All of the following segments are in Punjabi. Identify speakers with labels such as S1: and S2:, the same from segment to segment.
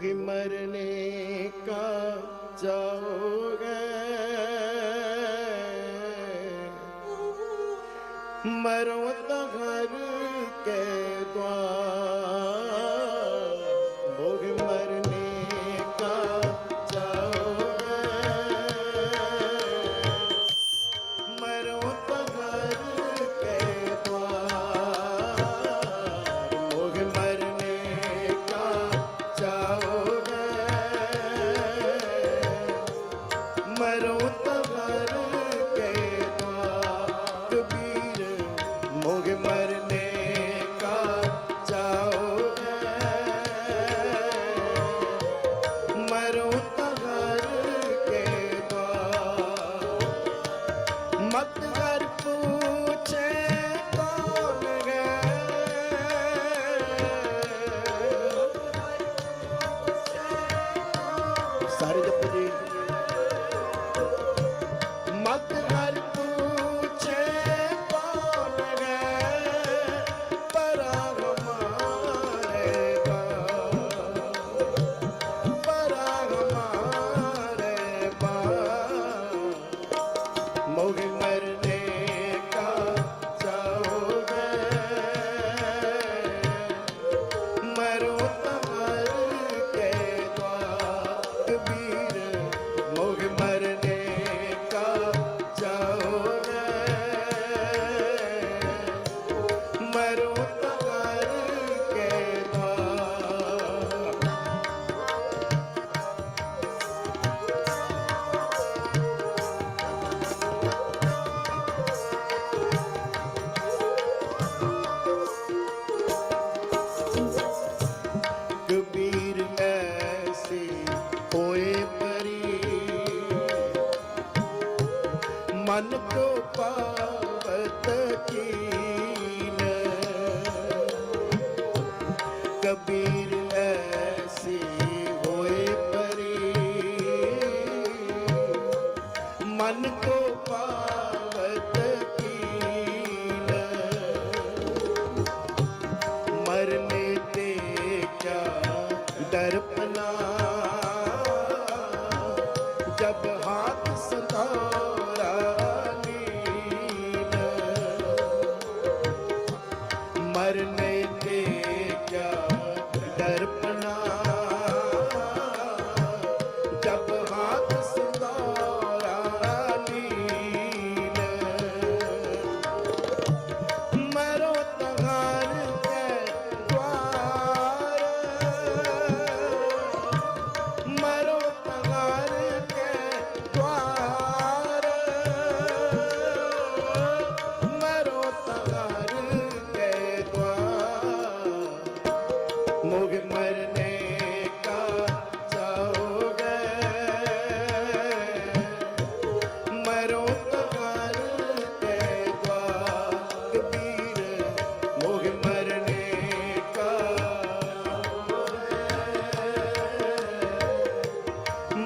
S1: भी मरने का जाओगे मरो तो घर के द्वार ਨਾਨਕ ਪਾ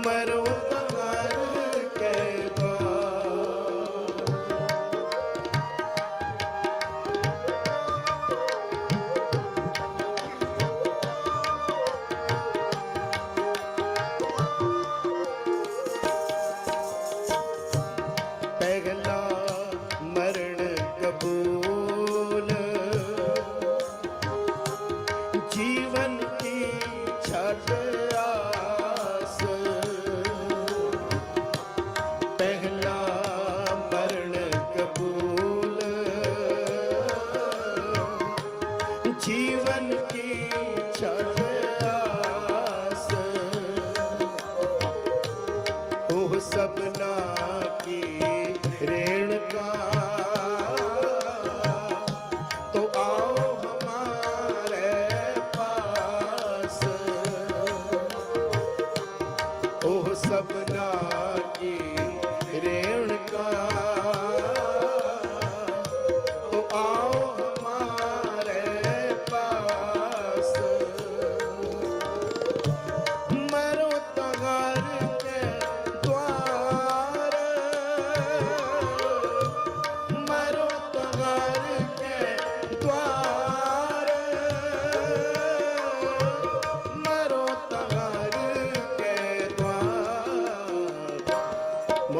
S1: அமரும் ਉਹ ਸਭਨਾ ਕੀ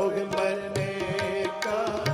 S1: ਰੋਗ ਮਰਨੇ ਕਾ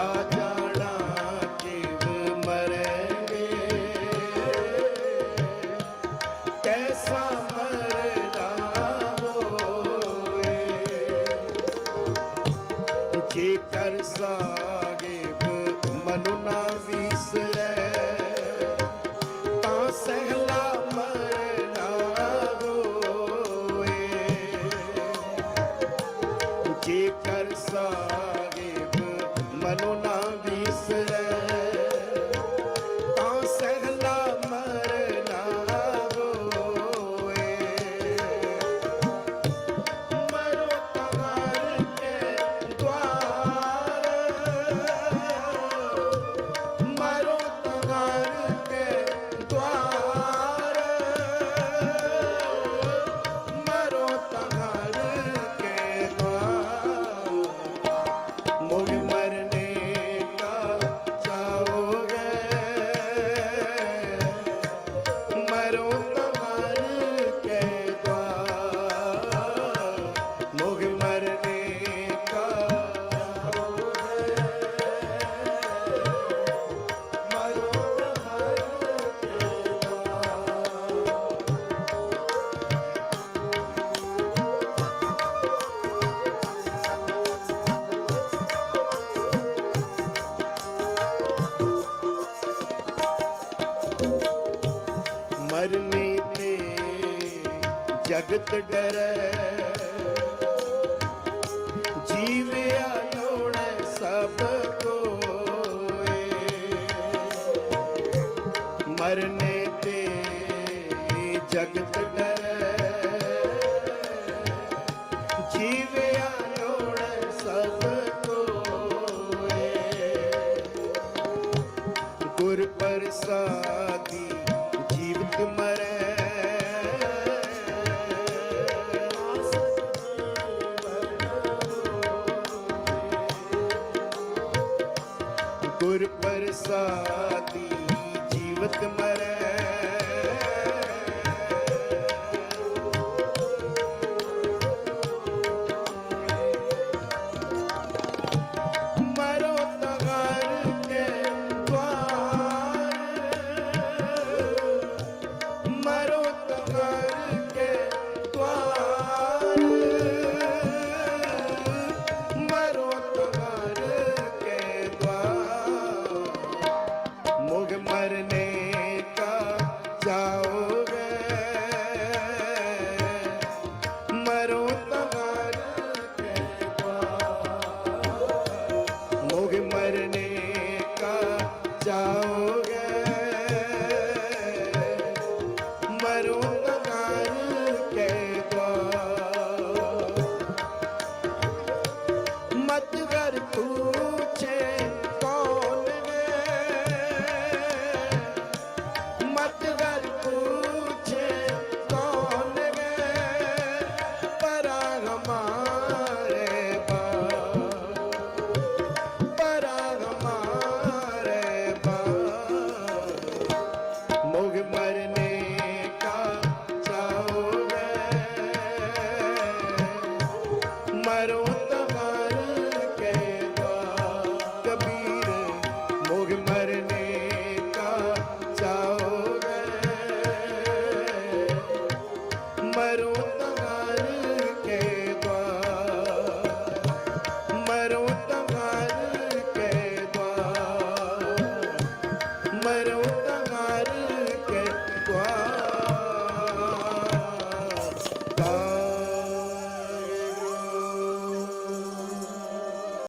S1: God. ਜਗਤ ਡਰੈ। ਜੀਵਿਆ ਲੋੜੈ ਸਭ ਕੋਏ। ਮਰਨੇ ਤੇ ਜਗਤ ਡਰੈ। ਜੀਵਿਆ ਲੋੜੈ ਸਭ ਕੋਏ। ਗੁਰ ਪ੍ਰਸਾਦੀ ਜੀਵਤ ਮਰੈ। ਜੀਵਤ ਜੀਵਤ